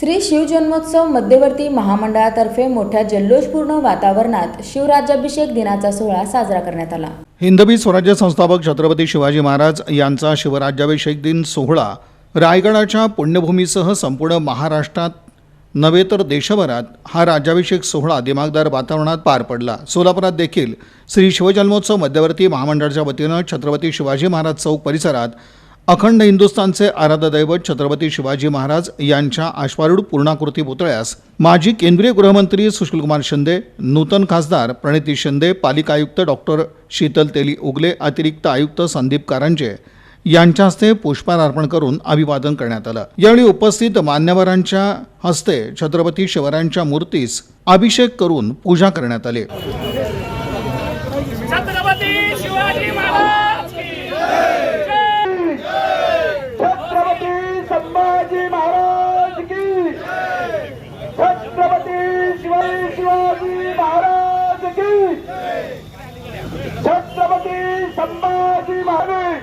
श्री शिवजन्मोत्सव मध्यवर्ती महामंडळातर्फे मोठ्या जल्लोषपूर्ण वातावरणात शिवराज्याभिषेक दिनाचा सोहळा साजरा करण्यात आला. हिंदवी स्वराज्य संस्थापक छत्रपती शिवाजी महाराज यांचा शिवराज्याभिषेक दिन सोहळा रायगडाच्या पुण्यभूमीसह संपूर्ण महाराष्ट्रात नव्हे तर देशभरात हा राज्याभिषेक सोहळा दिमागदार वातावरणात पार पडला. सोलापुरात देखील श्री शिवजन्मोत्सव मध्यवर्ती महामंडळाच्या वतीनं छत्रपती शिवाजी महाराज चौक परिसरात अखंड हिंदुस्थानचे आराध्य दैवत छत्रपती शिवाजी महाराज यांच्या अश्वारूढ पूर्णाकृती पुतळ्यास माजी केंद्रीय गृहमंत्री सुशीलकुमार शिंदे नूतन खासदार प्रणिती शिंदे पालिका आयुक्त डॉक्टर शीतल तेली उगले अतिरिक्त आयुक्त संदीप कारंजे यांच्या हस्ते पुष्पहार अर्पण करून अभिवादन करण्यात आलं. यावेळी उपस्थित मान्यवरांच्या हस्ते छत्रपती शिवरायांच्या मूर्तीस अभिषेक करून पूजा करण्यात आली छत्रपती शिवाजी महाराज की छत्रपती संभाजी महाराज की छत्रपती शिवाजी शिवाजी महाराज की छत्रपती संभाजी महाराज।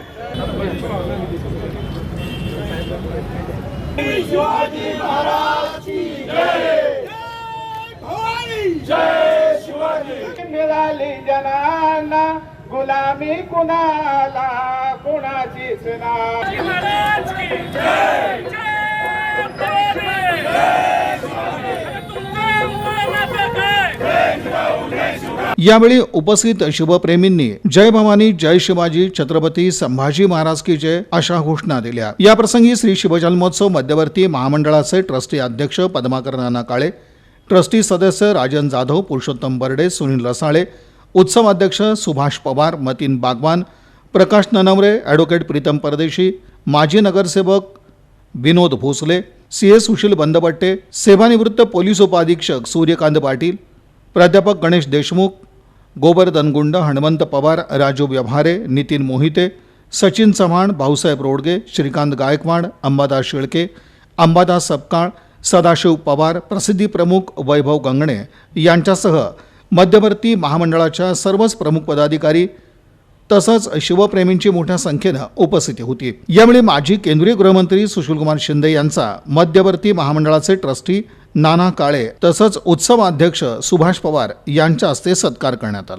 शिवाजी महाराज की जय। भवानी। जय शिवाजी। मिळाली जनांना गुलामी कुणाला कुणाचीच नाही महाराज की जय जय भवानी जय तुमचा मुलाचा काय यावेळी उपस्थित शिवप्रेमींनी जय भवानी जय शिवाजी छत्रपती संभाजी महाराज की जय अशा घोषणा दिल्या. या प्रसंगी श्री शिवजन्मोत्सव मध्यवर्ती महामंडळाचे ट्रस्टी अध्यक्ष पद्माकर नाना काळे ट्रस्टी सदस्य राजन जाधव पुरुषोत्तम बर्डे सुनील रसाळे उत्सव अध्यक्ष सुभाष पवार मतीन बागवान प्रकाश ननवरे ॲडव्होकेट प्रीतम परदेशी माजी नगरसेवक विनोद भोसले सी एस सुशील बंदपट्टे सेवानिवृत्त पोलीस उपअधीक्षक सूर्यकांत पाटील प्राध्यापक गणेश देशमुख गोवर्धन गुंड हणमंत पवार राजू व्यवहारे नितीन मोहिते सचिन चव्हाण भाऊसाहेब रोडगे श्रीकांत गायकवाड अंबादास शेळके अंबादास सपकाळ सदाशिव पवार प्रसिद्धी प्रमुख वैभव गंगणे यांच्यासह मध्यवर्ती महामंडळाच्या सर्वच प्रमुख पदाधिकारी तसंच शिवप्रेमींची मोठ्या संख्येनं उपस्थिती होती. यावेळी माजी केंद्रीय गृहमंत्री सुशीलकुमार शिंदे यांचा मध्यवर्ती महामंडळाचे ट्रस्टी नाना काळे तसंच उत्सवाध्यक्ष सुभाष पवार यांच्या हस्ते सत्कार करण्यात आला.